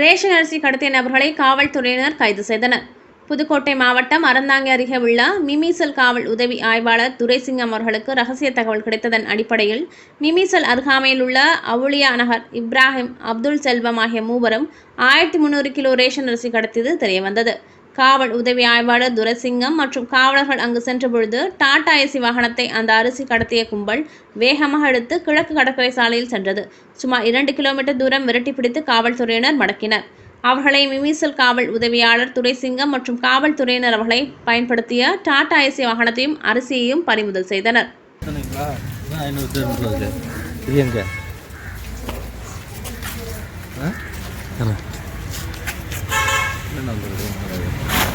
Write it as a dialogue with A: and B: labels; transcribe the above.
A: Ration அரிசி கடத்திய நபர்களை காவல்துறையினர் கைது செய்தனர். புதுக்கோட்டை மாவட்டம் அறந்தாங்கி அருகே உள்ள மிமிசல் காவல் உதவி ஆய்வாளர் துரைசிங்கம் அவர்களுக்கு ரகசிய தகவல் கிடைத்ததன் அடிப்படையில் மிமிசல் அருகாமையில் உள்ள அவுளியா நகர் இப்ராஹிம் அப்துல் செல்வம் ஆகிய மூவரும் ஆயிரத்தி முந்நூறு கிலோ ரேஷன் அரிசி கடத்தியது தெரியவந்தது. காவல் உதவி ஆய்வாளர் துரசிங்கம் மற்றும் காவலர்கள் அங்கு சென்றபொழுது டாடா ஏசி வாகனத்தை அந்த அரிசி கடத்திய கும்பல் வேகமாக எடுத்து கிழக்கு கடற்கரை சாலையில் சென்றது. சுமார் இரண்டு கிலோமீட்டர் தூரம் விரட்டி பிடித்து காவல்துறையினர் மடக்கினர். அவர்களை மிமிசல் காவல் உதவியாளர் துரைசிங்கம் மற்றும் காவல்துறையினர் அவர்களை பயன்படுத்திய டாடா ஏசி வாகனத்தையும் அரிசியையும் பறிமுதல் செய்தனர்.
B: இது எங்க? നല്ലൊരു